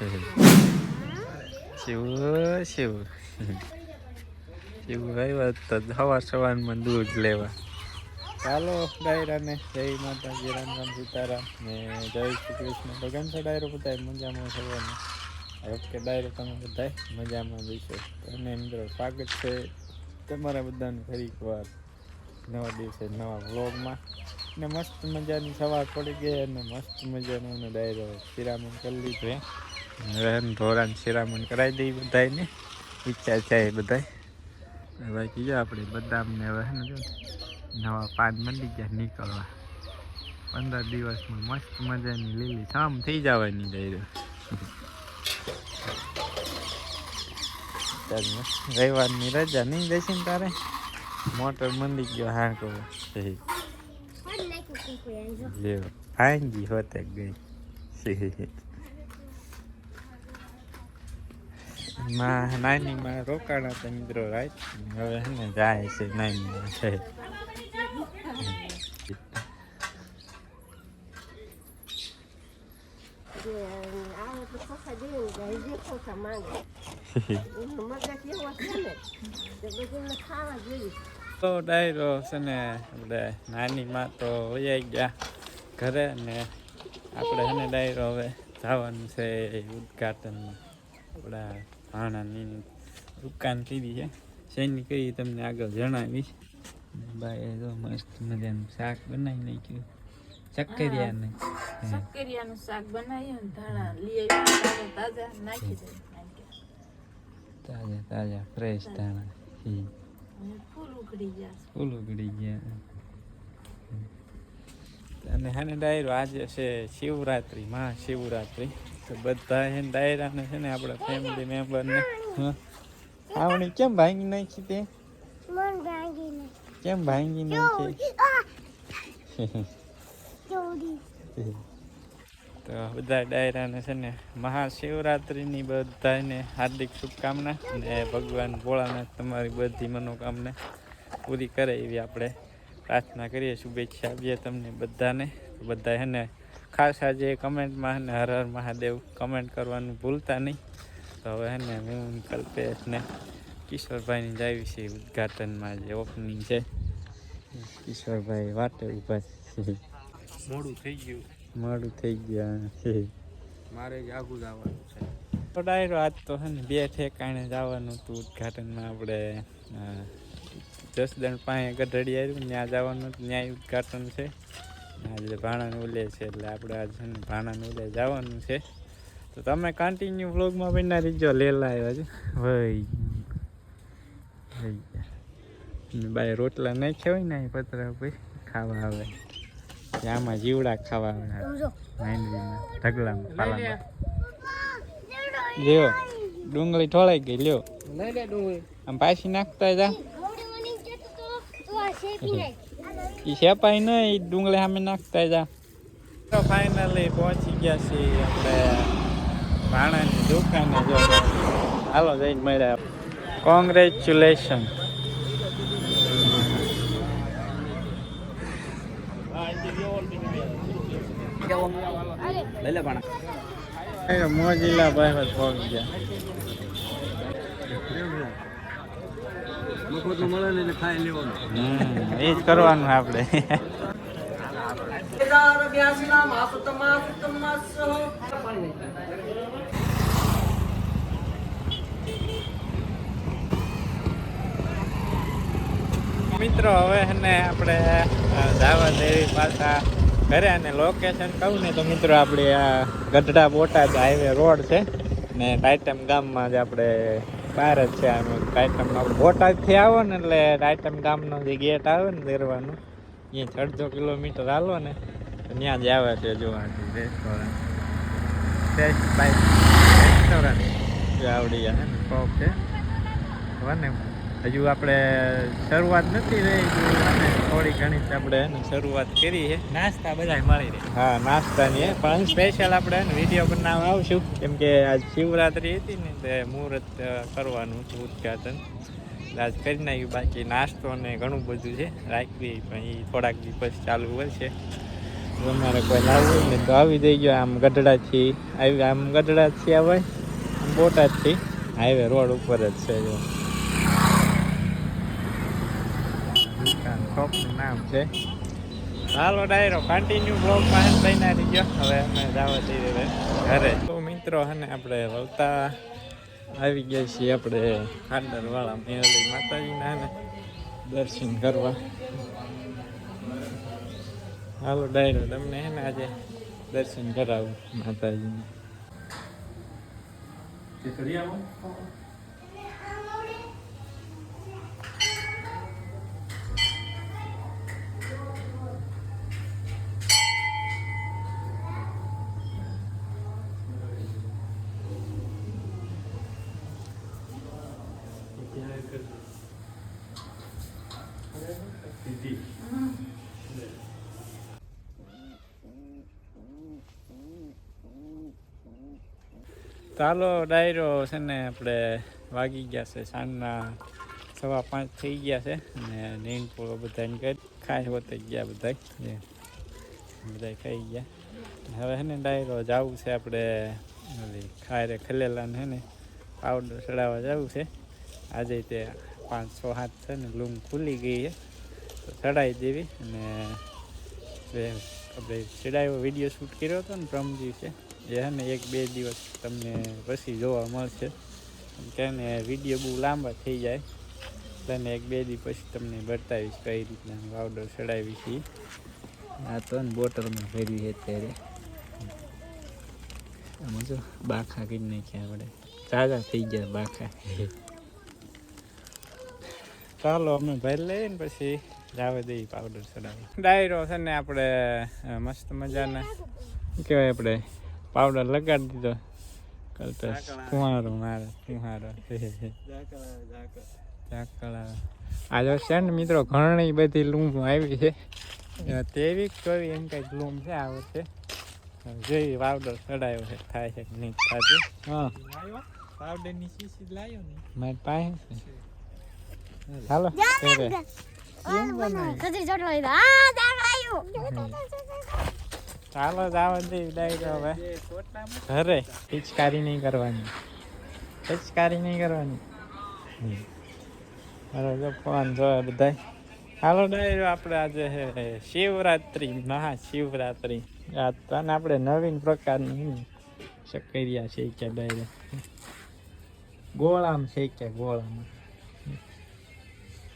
શિવ શિવ શિવ આવ્યા તો સવાર સવારમાં દૂધ લેવા ચાલો ડાયરાને. જય માતાજી, રામ રામ સીતારામ. ને જય શ્રી કૃષ્ણ. ભગવાન છે ડાયરો બધા મજામાં સવારને ઓકે ડાયરો તમે બધા મજામાં જઈશો અને મિત્રો, સ્વાગત છે તમારા બધાને ફરી એકવાર નવા દિવસે નવા વ્લોગમાં ને મસ્ત મજાની સવાર પડી ગઈ અને મસ્ત મજાનો એનો ડાયરો શિરામણ કરી લીધું હવે ઢોરાને શિરામણ કરાવી દઈ બધાને ઈચ્છા એ બધાય. બાકી જો આપણે બદામને હવે નવા પાન મંડી ગયા નીકળવા. પંદર દિવસમાં મસ્ત મજાની લીલી સામ થઈ જવાની ડાયરો રવિવારની રજા નહીં જશે ને તારે? મોટર મંડી ગયો હા. કહો ભાંગી હોતે ગઈ સહી માં નાની માં રોકાણ હતા મિત્રો રાત હવે હે ને જાય છે નાની માં છે તો ડાયરો છે ને આપણે નાની માં તો વૈયા ગયા ઘરે ને આપણે છે ને ડાયરો હવે જવાનું છે ઉદઘાટનમાં. આપણા ભાણાની દુકાન કીધી છે. શેની કઈ તમને આગળ જણાવીશ. ભાઈ તો મસ્ત મજાનું શાક બનાવી નાખ્યું. ચક્કરિયા ચક્કરિયાનું શક્કરિયાનું શાક બનાવ્યું ધાણા લઈ આવ્યા. તાજા નાખી દે. તાજા તાજા ફ્રેશ ધાણા. હી. ફૂલ ઉખડી ગયા ફૂલ ઉગડી ગયા. અને હાને ડાયરો આજે છે શિવરાત્રી મહાશિવરાત્રી તો બધા હે ને ડાયરાને છે ને આપણા ફેમિલી મેમ્બરને આવણી કેમ ભાંગી નાખી તે? કેમ ભાંગી નાખી? તો બધા ડાયરાને છે ને મહાશિવરાત્રિની બધાને હાર્દિક શુભકામના અને ભગવાન ભોળાનાથ તમારી બધી મનોકામના પૂરી કરે એવી આપણે પ્રાર્થના કરીએ. શુભેચ્છા આપીએ તમને બધાને. બધા હે ને ખાસ આજે કમેન્ટમાં અને હર હર મહાદેવ કમેન્ટ કરવાનું ભૂલતા નહીં. તો હવે ને હું કલ્પેશ ને કિશોરભાઈની જાવી છે ઉદઘાટનમાં જે ઓપનિંગ છે. કિશોરભાઈ ઊભા છે. મોડું થઈ ગયું. મોડું થઈ ગયા. મારે જ આગું જવાનું છે. તો ડાયરો આજ તો છે ને બે ઠેકાણે જવાનું હતું ઉદઘાટનમાં આપણે જસદણ પાસે ગઢડી આવ્યું ત્યાં જવાનું ત્યાં ઉદઘાટન છે. આજે ભાણાનું ઉલે છે એટલે આપણે આજ છે ને ભાણાનું ઉલે જવાનું છે. તો તમે કન્ટિન્યુ વ્લોગમાં બના રીજો લેલા આવ્યા છે. ભાઈ ભાઈ બાય રોટલા નાખ્યા હોય ને પતરા પછી ખાવા આવે. આમાં જીવડા ખાવા માંડવીમાં ઢગલામાં પાલામાં. લ્યો ડુંગળી ઠોળાઈ ગઈ લ્યો. લઈ લે ડુંગળી. આમ પાછી નાખતા જા. ઈ શેપાઈ નહીં ડુંગળી સામે નાખતા જા. તો ફાઇનલી પહોંચી ગયા છીએ આપણે ભાણાની દુકાને જો હાલો જઈને મળ્યા. કોંગ્રેચ્યુલેશન લઈ લે પણ મોજીલા ભાઈ પહોંચી ગયા. મફતનું મળે ને ખાઈ લેવાનું. હમ એ જ કરવાનું આપણે. મિત્રો હવે ને આપણે દાવા દેવી પાછા ઘરે અને લોકેશન કહું ને તો મિત્રો આપણે આ ગઢડા બોટાદ હાઈવે રોડ છે ને ટાઈટમ ગામમાં જ આપણે બહાર જ છે આમ આપણે બોટાદથી આવો ને એટલે ટાઈટમ ગામનો જે ગેટ આવે ને દેરવાનું, અહીંયા અડધો કિલોમીટર હાલો ને ત્યાં જ આવે છે જોવાનું રેસ્ટોરન્ટ ટેસ્ટ બાય રેસ્ટોરન્ટ આવડી જાય ને શોપ છે. વને હજુ આપણે શરૂઆત નથી રહી અને થોડી ઘણી આપણે શરૂઆત કરી છે. નાસ્તા બધા મળી રહે. હા નાસ્તાની પણ સ્પેશિયલ આપણે વીડિયો બનાવવા આવશું. કેમ કે આજ શિવરાત્રી હતી ને તે મુહૂર્ત કરવાનું છે ઉદઘાટન. આજ કરી નાખ્યું બાકી નાસ્તો ને ઘણું બધું છે. રાખવી પણ એ થોડાક દિવસ ચાલુ હોય છે. તમારે કોઈ લાવવું ને તો આવી જઈ ગયો આમ ગઢડાથી. આવી આમ ગઢડાથી આવે બોટાદથી. હાઈવે રોડ ઉપર જ છે જો દુકાન શોપનું નામ છે. હાલો, ડાયરો કન્ટિન્યુ બ્લોગમાં હે બન્યા રહી ગયો. હવે અમે જવા જઈ રહ્યા ઘરે. તો મિત્રો હે ને આપણે વલતા આવી ગયા છીએ આપણે ખાંડરવાળા મેળી માતાજીના ને દર્શન કરવા. હાલો, ડાયરો, તમને હે ને આજે દર્શન કરાવું માતાજીને. ચાલો, ડાયરો છે ને આપણે વાગી ગયા છે. સાંજના સવા પાંચ થઈ ગયા છે અને નીંદ પૂરો બધાને કરી ખાઈ હોતે ગયા બધા બધા ખાઈ ગયા. હવે છે ને ડાયરો જવું છે આપણે ખાયરે ખલેલાને છે ને પાવડર ચડાવવા જવું છે. આજે તે પાંચ, છ હાથ છે ને, લૂમ ખુલી ગઈ છે. તો ચડાવી દેવી અને આપણે ચડાવ્યો વીડિયો શૂટ કર્યો હતો ને પ્રમ દિવસે એ હે ને એક બે દિવસ તમને પછી જોવા મળશે. તેને કે ને વીડિયો બહુ લાંબા થઈ જાય એટલે એક બે દી પછી તમને બતાવીશ કઈ રીતના પાવડર ચડાવી છીએ. આ તો ને બોટલમાં ભરી છે અત્યારે. આમાં જો બાખા કરી નાખ્યા આપણે. તાજા થઈ ગયા બાખા. ચાલો અમે ભાઈ લઈએ ને પછી જાવે દઈએ પાવડર ચડાવી. ડાયરો છે ને આપણે મસ્ત મજાના શું કહેવાય આપણે પાવડર લગાડી દીધો. કલ્પેશ કુંવારો મારે કુંવારો. ઝાકળા આજે છે ને મિત્રો ઘણી બધી લૂમ આવી છે. તેવી કોઈ એમ કંઈક લૂમ છે આ વખતે. જોઈએ પાવડર ચડાયો છે થાય છે નહીં થતું હા. પાવડરની શીશી લાયો ને. મારી પાસે છે. હાલો? ખજૂર ચોટલો લીધો. આ દાખલાયું ચાલો જવા દે ડાયરો હવે. ઘરે પિચકારી નહીં કરવાની. પિચકારી નહીં કરવાની. જો ફોન જોવે બધા હાલો ડાયરો આપણે આજે શિવરાત્રિ શિવરાત્રી મહા શિવરાત્રી આ તને આપણે નવીન પ્રકારની શક્કરિયા શેક્યા ડાયરો ગોળામ શેક્યા ગોળામાં.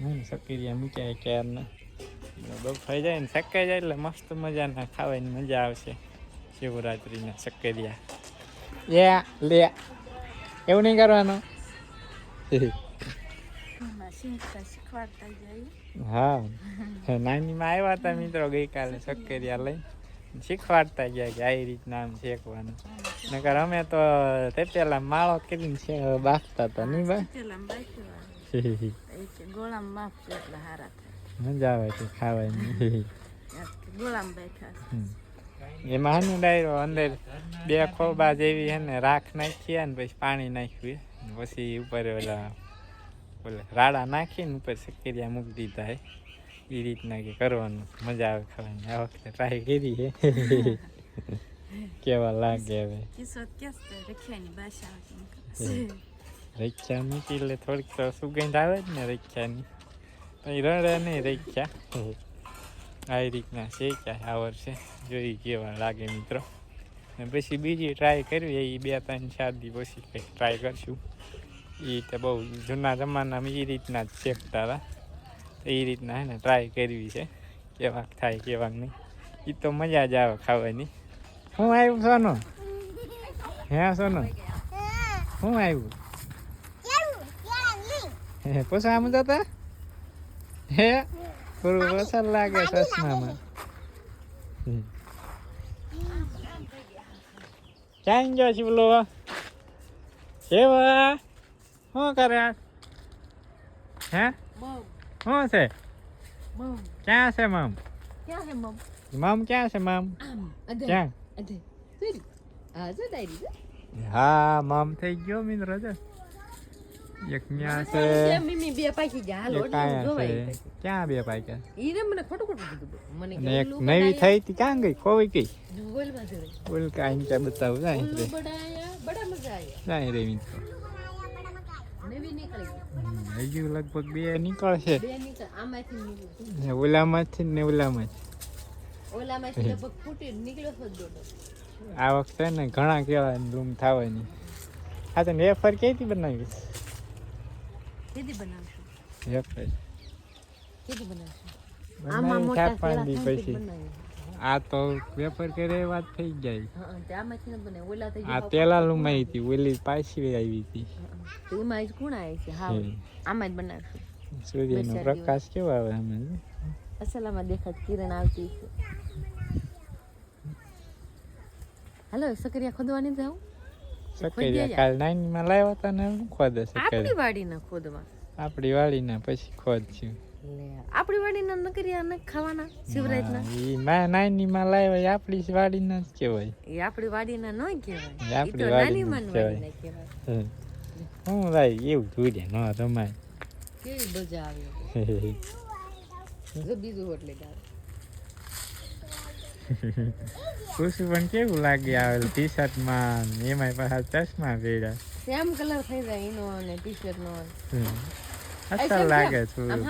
હમ શક્કરિયા મૂક્યા ક્યારના. બફાઈ થઈ જાય ને શક્કાઈ જાય એટલે મસ્ત મજાના ખાવાની મજા આવશે. શિવરાત્રિના સક્કરિયા. યા લે. એવું નહીં કરવાનું? હા. નાનીમાં આવ્યા હતા મિત્રો ગઈકાલે શક્કરિયા લઈ. શીખવાડતા ગયા કે આવી રીતના આમ શેકવાનું. નકર અમે તો તે પેલા માળો કરીને બાફતા હતા નહીં બા? એ કે ગોળામાં એટલે હારા થાય. મજા આવે છે ખાવાની. ગોળામાં બેઠા. એમાં હે ડાયરો અંદર બે ખોબા જેવી હે ને રાખ નાખીએ ને પછી પાણી નાખ્યું પછી ઉપર ઓલા ઓલા રાડા નાખીને ઉપર શક્કરિયા મૂકી દીધા હે. એ રીતના કે કરવાનું. મજા આવે ખાવાની. આ વખતે ટ્રાય કરી હે. કેવા લાગે હવે? કિસ્સો કેસ રખ્યાની ભાષા આવે છે. રક્ષા મૂકી એટલે થોડીક તો સુગંધ આવે જ ને રક્ષાની પણ રડે નહીં રક્ષા આવી રીતના શેક્યા આ વર્ષે જોઈ કેવા લાગે મિત્રો ને પછી બીજી ટ્રાય કરવી એ બે ત્રણ શાદી પછી કંઈક ટ્રાય કરશું એ તો બહુ જૂના જમાનામાં એ રીતના જ શેકતા હતા તો એ રીતના હે ને ટ્રાય કરવી છે કેવાક થાય કેવાક નહીં એ તો મજા જ આવે ખાવાની શું આવ્યું સોનો હે સોનો હું આવ્યું હે પૂછો આમ જતા? હે? થોડું અસર લાગે ચશ્મામાં. ક્યાં ગયો છે બોલો કેવા? શું કરે? હે? શું છે? ક્યાં છે મામ? ક્યાં છે મમ? મામ ક્યાં છે મામ? ક્યાં? હા મામ થઈ ગયો મિત્રો છે એક ન્યા છે છે બે પાકી ગયા હાલો જોવાય છે ક્યાં બે પાક્યા ઈ મને ખોટું ખોટું કીધું મને એક નવી થઈ હતી ક્યાં ગઈ ખોવાઈ ગઈ બોલમાં જોડે. બોલ કાંઈ ત્યાં બતાવું જાય ઉલ્લુ રે બડાયા, બડા મજા આયા જાય રે મિત્રો નવી નીકળી ગઈ. હજુ લગભગ બે નીકળશે બે નીકળ આમાંથી ને ઓલામાંથી ને ઓલામાંથી ઓલામાંથી લગભગ ફૂટી નીકળ્યો હતો દોડો આ વખતે ને ઘણા કેવા રૂમ થવાની હા તો વેફર કેથી બનાવી કેદી બનાવશું? વેફર કેદી બનાવશું? બનાવી ચાર પાંચ પછી. આ તો વેફર કરે વાત થઈ જાય. હા હા, તે આમાંથી બને. ઓલા થઈ આ તેલા લુમાઈ હતી ઓલી પાછી આવી હતી. એમાં જ કોણ આવે છે. હા આમાં જ બનાવશું. સૂર્યનો પ્રકાશ કેવો આવે અસલામાં દેખાત કિરણ આવતી છે હાલો સકરિયા ખોદવાની જાઉં? કાલ નાની લાવ્યા હતા ને શું હશે આપણી વાડીના આપણી વાડીના પછી ખોદ છે આપણી વાડીના ન ખાવાના શિવરાજના? ઈ માં લાવ્યા આપણી વાડીના જ કહેવાય. એ આપણી વાડીના ન કહેવાય. આપણી વાડીના માન જ વાડીના કહેવાય. હું ભાઈ એવું જોઈ ન રમાય. કેવી મજા આવે. બીજું એટલે ગાવ ખુશી પણ કેવું લાગે આવેલ ટી શર્ટમાં? ને એમાંય પાછા ચશ્મા પહેર્યા. સેમ કલર થઈ જાય એનો અને ટી શર્ટ નો હમ. અસર લાગે? થોડું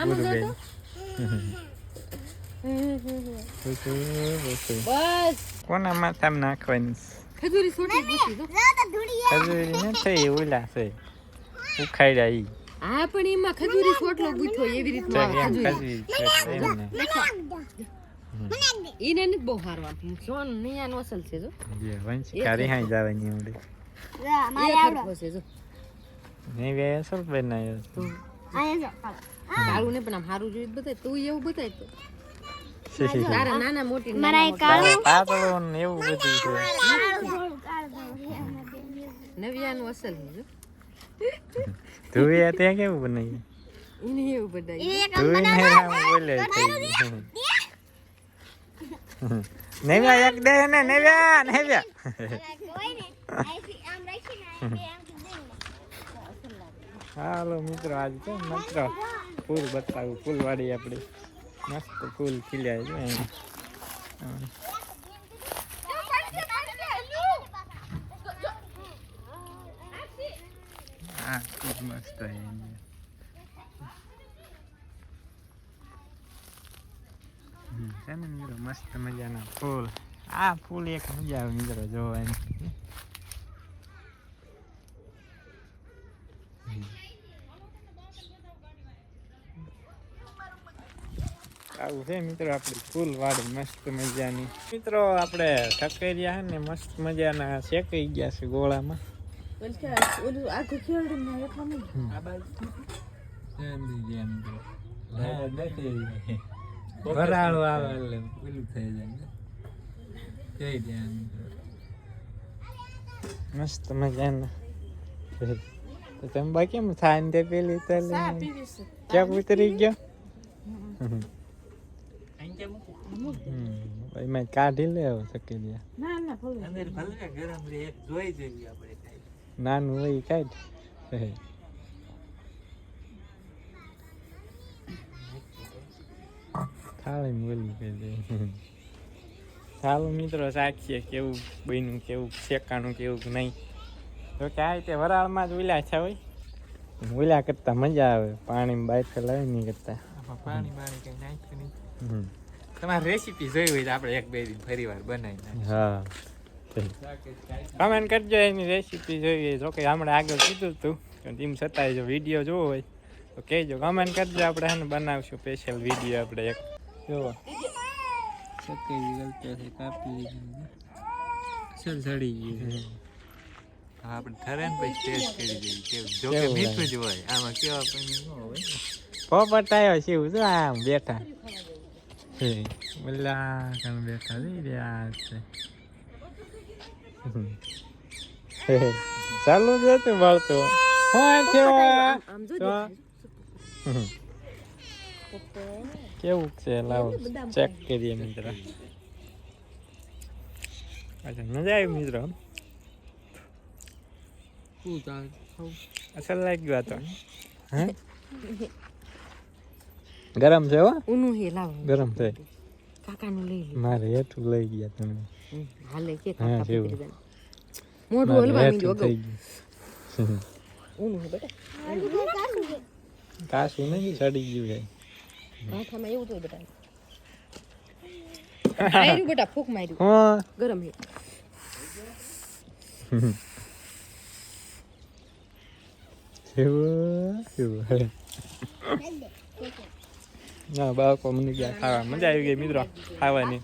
બસ. કોના માથામાં નાખવાની? ખજૂરી ગૂંથી જો ખજૂરી નથી ઓલા છે. ઉખાઈ ઈ. હા પણ એમાં ખજૂરી ગૂંથો એવી રીતનો. ઈને નથી બહુ હારવા સોન નિયાનો અસલ છે જો. જે વંશિકા રિહાઈ જવાની એવડે એ ખરખો છે જો. ને બે અસલ બનાવ્યો તો કાળું ને પણ આમ હારું જોઈ બતાય તું એવું બતાય તો. તારા નાના મોટી પાતળો ને એવું બધું છે. નવિયાનું અસલ છે જો. ધુએ ત્યાં કેવું બનાવી એને એવું ને બોલે ગયું. નેવ્યા એક દે ને, નેવ્યા નેવ્યા. હાલો મિત્રો, આજ તો માત્ર. ફૂલ બતાવું ફૂલવાડી આપણી. મસ્ત ફૂલ ખીલ્યા છે. હા. ખૂબ મસ્ત છે અહીંયા. હમ, છે ને મિત્રો મસ્ત મજાના ફૂલ આ ફૂલ એક મજા આવે મિત્રો જોવાની આવું છે મિત્રો આપણી ફૂલ વાડી મસ્ત મજાની મિત્રો આપણે ટકેરિયા ને મસ્ત મજાના શેકાઈ ગયા છે ગોળામાં ઓલું આખું વરાળો આવે એટલે પેલું થઈ જાય જઈ ત્યાં મસ્ત મજાના. તો તમે બા કેમ થાય ને તે પેલી તો ચા પીવી છે. ક્યાં ઉતરી ગયો? હમ. એમાં કાઢી લે દે ના ના ભલે. નાનું હોય કાઢ. ખાલી બોલી દે. ચાલો મિત્રો સાખીએ કેવું બન્યું કેવું શેકાનું કેવું નહીં. તો કે આ રીતે વરાળમાં જ ઉલ્યા છે હોય ઉલ્યા કરતા મજા આવે પાણી બહાર લાવી નહીં કરતા. પાણી પાણી કઈ નાખ્યું નહીં. તમારે રેસીપી જોઈ હોય તો આપણે એક બે દિન ફરી વાર બનાવી હા કમેન્ટ કરજો એની રેસીપી જોઈએ જો કે હમણાં આગળ કીધું હતું તેમ છતાંય જો વીડિયો જોવો હોય તો કહેજો. કમેન્ટ કરજો આપણે એને બનાવશું સ્પેશિયલ વીડિયો આપણે એક. સકેલી કાપી સડી ગયું હા, આપણે ઠરે ને પછી ટેસ્ટ કરી દઈએ કેવું? જો કે મીઠું જ હોય. આમાં કેવા પણ ન હોય. પોપટ આવ્યો છે એવું આમ બેઠા. હે, ઓલા કણ બેઠા રહી રહ્યા છે. હે, હે. ચાલુ જ હતું વળતું. હા થયો આમ જો હમ. કેવું છે લાવો ચેક કરીએ મિત્ર. અચ્છા મજા આવી મિત્રો? અસલ લાગ્યું આ તો હે? ગરમ છે હો? ઊનું હે લાવ. ગરમ છે. કાકાનું લઈ લે મારે હેઠું લઈ ગયા તમે. હાલે કે કાકા. પકડી. મોઢું મારે હલવા માંડ્યું હેઠું થઈ ગયું. ઊનું હે બેટા. કાશું નહીં સડી ગયું છે. માથામાં એવું હા ગરમ હે એવું ગયા ખાવા. મજા આવી ગઈ મિત્રો ખાવાની.